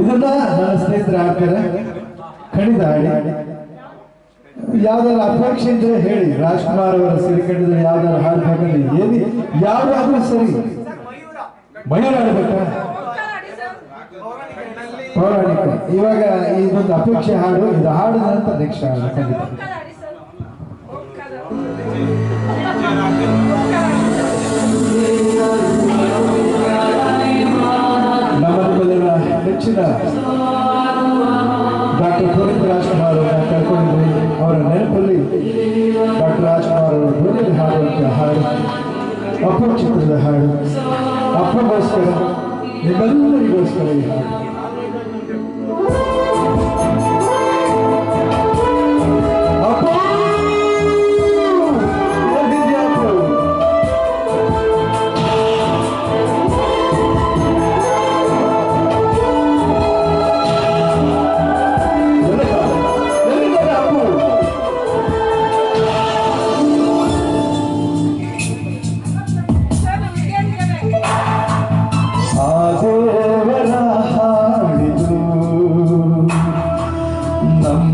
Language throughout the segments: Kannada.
ಇದನ್ನ ಸ್ನೇಹಿತರು ಕಣಿದ ಖಂಡಿತ ಆಡಿ ಯಾವ್ದಾರ ಅಪೇಕ್ಷೆ ಇದ್ರೆ ಹೇಳಿ. ರಾಜ್ಕುಮಾರ್ ಅವರ ಸಿರಿಕಂಡದ ಯಾವ್ದಾರ ಹಾಡು ಬೇಕಲ್ಲಿ ಏನಿ ಯಾವ್ದಾದ್ರು ಸರಿ. ಮಯೂರ ಆಡ್ಬೇಕಾ ಪೌರಾಣಿಕ. ಇವಾಗ ಇದೊಂದು ಅಪೇಕ್ಷೆ ಹಾಡು. ಇದು ಹಾಡಿದ ನಂತರ ನೆಕ್ಸ್ಟ್ ಹಾಡು. ಖಂಡಿತ. ಹಾಡುವಂಥ ಹಾಡು ಅಪ್ಪ ಚಿತ್ರದ ಹಾಡು ಅಪ್ಪಗೋಸ್ಕರ ನಿಮ್ಮೆಲ್ಲರಿಗೋಸ್ಕರ ಈ ಹಾಡು ಅಪ್ಪ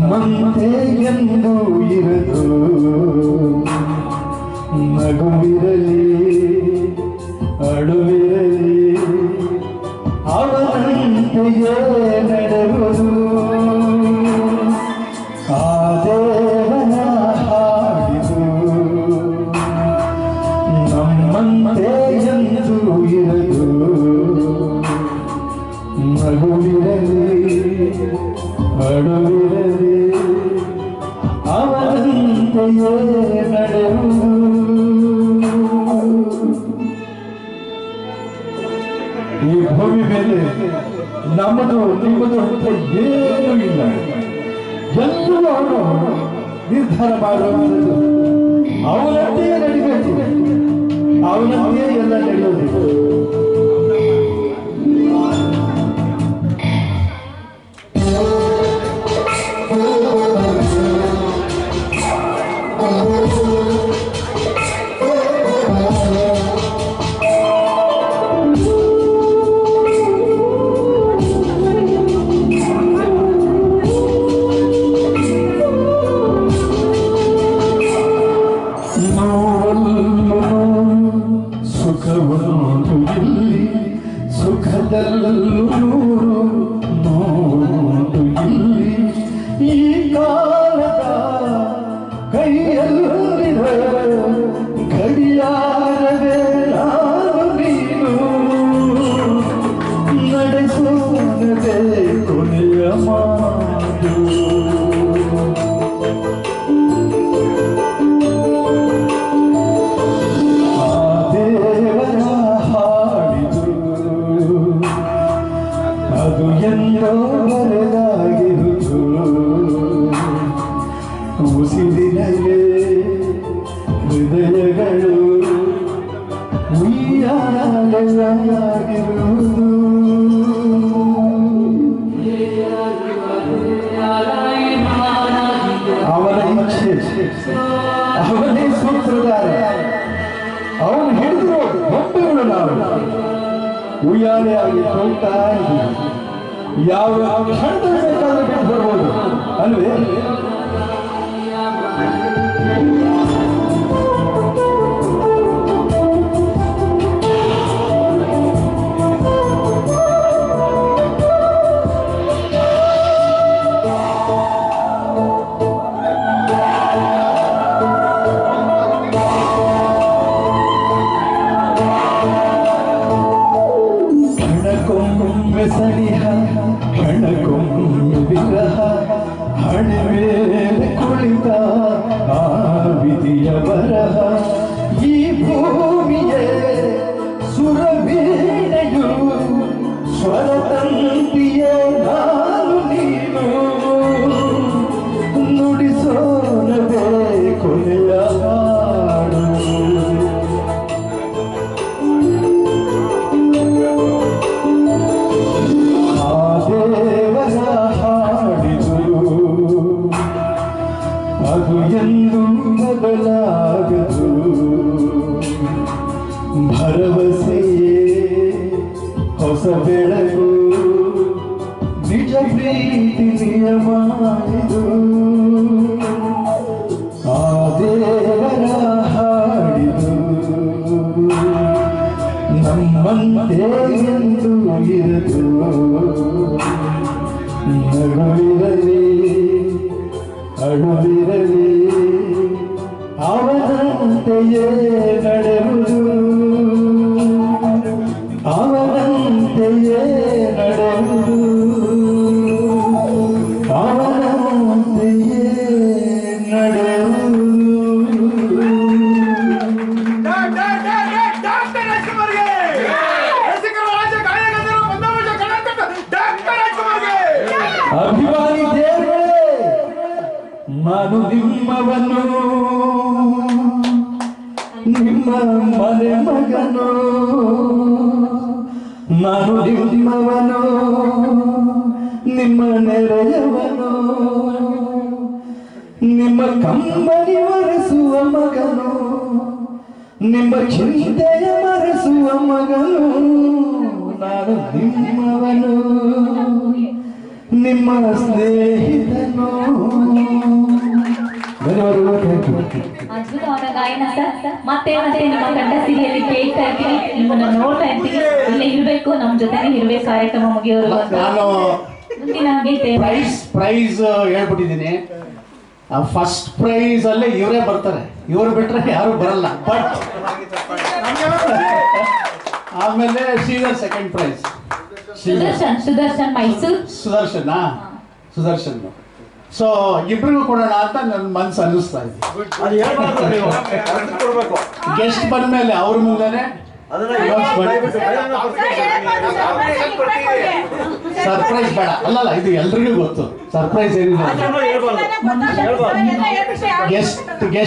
ನಮ್ಮಂತೆ ಎಂದು ಇರದು ನಗುವಿರಲಿ ಅಳುವಿರಲಿ ಅವನಂತೆಯೇ ನಡೆವುದು ಆ ದೇವನ ಹಾಡಿದು ನಮ್ಮಂತೆ ಎಂದು ಇರದು ನಗುವಿರಲಿ ಅಡುವಿರಲಿ ಈ ಭೂಮಿ ಮೇಲೆ ನಮ್ಮದು, ನಿಮ್ಮದು ಅಂತ ಏನೂ ಇಲ್ಲ. ಎಲ್ಲರೂ ಅವನು ನಿರ್ಧಾರ ಮಾಡುವಂಥದ್ದು ಅವನಂತೆಯೇ ನಡಿಬೇಕು. ಅವನಂತೆಯೇ ಸುಖವನ್ನು ಇಲ್ಲಿ ಸುಖದಲ್ಲೂ ನೋಡು ಇಲ್ಲಿ ಕಾಲದ ಕೈಯಲ್ಲಿರುವ ಗಡಿಯಾರವೇ ಅವನೇ ಸೂತ್ರಧಾರ ಅವನು ಹಿಡಿದಿರೋ ಗೊಂಬೆಗಳು ನಾವು. ಉಯ್ಯಾಲೆ ಆಗಿ ಹೋಗ್ತಾ ಇದ್ದೀವಿ. ಯಾವ ಕ್ಷಣದಲ್ಲಿ ಬೇಕಾದ್ರೆ ಬಿಟ್ಟು ಬರ್ಬೋದು. ಅಲ್ವೇ? sunny ಭರವಸೆಯೇ ಹೊಸ ಬೆಳಕು, ನಿಜ ಪ್ರೀತಿ ನಿಯಮ ಇದು ಆ ದೇವರ ಹಾಡಿದು ನಮ್ಮಂತೆ ಎಂದು ಇರದು. ನಗುವಿರಲಿ ಅಳುವಿರಲಿ ಅವನಂತೆಯೇ ನಡೆಯುವುದು ಅಭಿಮಾನಿ ದೇವರೇ ನಾನು ನಿಮ್ಮವನು ನಿಮ್ಮ ಮನೆ ಮಗನು ನಾನು ನಿಮ್ಮವನು ನಿಮ್ಮ ನೆರೆಯವನು ನಿಮ್ಮ ಕಂಬನಿ ಒರೆಸುವ ಮಗನು ನಿಮ್ಮ ಚಿಂತೆಯ ಮರೆಸುವ ಮಗನು ನಾನು ನಿಮ್ಮವನು ನಿಮ್ಮ ಸ್ನೇಹಿತನು. ಧನ್ಯವಾದಗಳು ಥ್ಯಾಂಕ್ ಯು ಅದ್ಭುತವಾದ ಗಾಯನ ಸರ್. ಮತ್ತೆ ಮತ್ತೆ ನಿಮ್ಮ ಕಂಡ ಸಿರಿಯಲ್ಲಿ ಕೇಳ್ತಾ ಇರ್ತೀನಿ ನಿಮ್ಮನ್ನ ನೋಡ್ತಾ ಇರ್ತೀನಿ. ಇಲ್ಲೇ ಇರಬೇಕು ನಮ್ಮ ಜೊತೆನೇ ಇರ್ಬೇಕು ಕಾರ್ಯಕ್ರಮ ಮುಗಿಯೋರು ನಾನು ಮುಂದಿನ ಗೀತೆ. ಪ್ರೈಸ್ ಪ್ರೈಸ್ ಹೇಳ್ಬಿಟ್ಟಿದ್ದೀನಿ. ಫಸ್ಟ್ ಪ್ರೈಸ್ ಅಲ್ಲೇ ಇವರೇ ಬರ್ತಾರೆ. ಇವರು ಬಿಟ್ರೆ ಯಾರು ಬರಲ್ಲ. ಬಟ್ ಆಮೇಲೆ Sridhar second prize Sudarshan Sudarshan Mysore. Sudarshana? Sudarshan. So ಇಬ್ರಿಗೂ ಕೊಡೋಣ ಅಂತ ನನ್ನ ಮನ್ಸು ಅನ್ನಿಸ್ತಾ ಇದೆ. ಗೆಸ್ಟ್ ಬಂದ್ಮೇಲೆ ಅವ್ರ ಮುಂದೆನೆ? ಸರ್ಪ್ರೈಸ್ ಬೇಡ. ಅಲ್ಲಲ್ಲ ಇದು ಎಲ್ರಿಗೂ ಗೊತ್ತು. ಸರ್ಪ್ರೈಸ್ ಏನಿಲ್ಲ. Guest guest